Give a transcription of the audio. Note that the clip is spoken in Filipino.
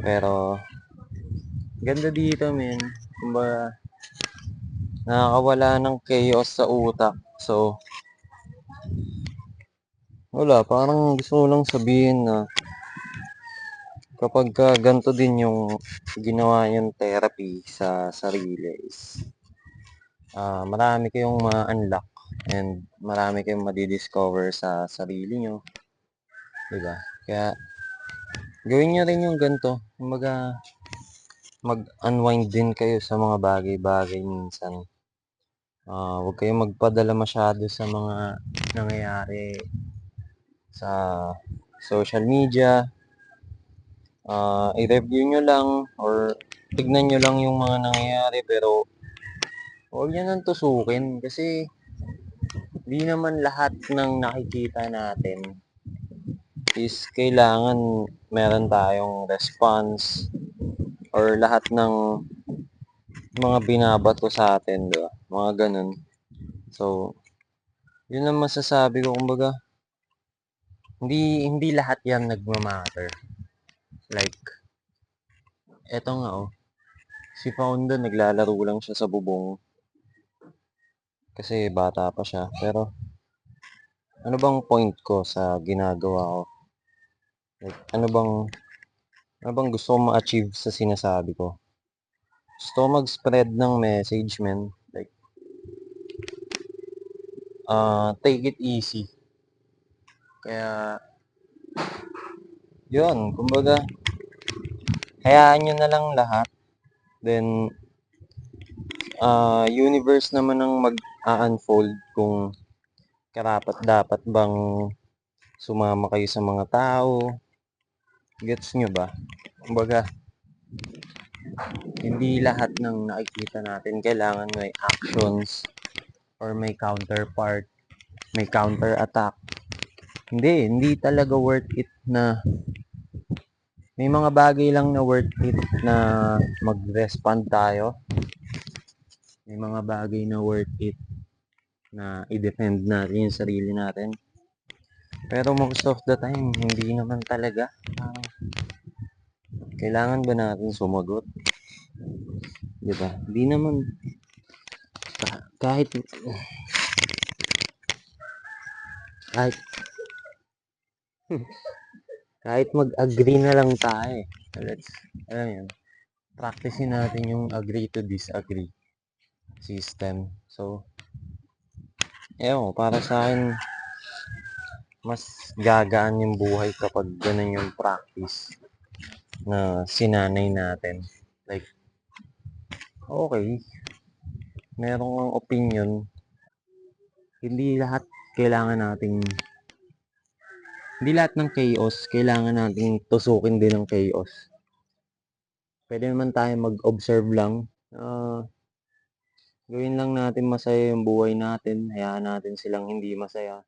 Pero, ganda dito men. Kumbaga, nakakawala ng chaos sa utak. So, wala, parang gusto ko lang sabihin na kapag ka ganito din yung ginawa yung therapy sa sarili is ah marami kayong ma-unlock and marami kayong madi-discover sa sarili nyo. 'Di ba? Kaya gawin nyo rin yung ganito. Kumbaga, mag-unwind din kayo sa mga bagay-bagay minsan. Ah, huwag kayong magpadala masyado sa mga nangyayari sa social media. Ah, i-review nyo lang or tignan nyo lang yung mga nangyayari pero huwag nyo nang tusukin kasi di naman lahat ng nakikita natin is kailangan meron tayong response or lahat ng mga binabato sa atin, 'di ba? Mga ganun. So, yun ang masasabi ko kumbaga hindi hindi lahat 'yan nagma-matter. Like eto nga oh, si Founda naglalaro lang siya sa bubong. Kasi bata pa siya. Pero ano bang point ko sa ginagawa ko? Like, ano bang ano bang gusto kong ma-achieve sa sinasabi ko? Gusto mag-spread ng message, men. Like, ah take it easy. Kaya, yun, kumbaga, hayaan nyo na lang lahat. Then, ah universe naman ang mag-a-unfold kung karapat dapat bang sumama kayo sa mga tao. Gets nyo ba? Kumbaga, hindi lahat ng nakikita natin kailangan may actions or may counterpart, may counter attack. Hindi, hindi talaga worth it na may mga bagay lang na worth it na mag-respond tayo. May mga bagay na worth it na i-defend natin yung sarili natin. Pero most of the time, hindi naman talaga. Ah, kailangan ba natin sumagot? 'Di ba? Hindi naman ka- kahit kahit kahit mag-agree na lang tayo. eh. Let's, alam yun, practicein natin yung agree to disagree system. So, ewan para sa akin, mas gagaan yung buhay kapag ganun yung practice na sinanay natin. Like, okay, meron kang opinion, hindi lahat kailangan nating hindi lahat ng chaos kailangan nating tusukin din ng chaos. Pwede naman tayo mag-observe lang. Ah, gawin lang natin masaya yung buhay natin. Hayaan natin silang hindi masaya.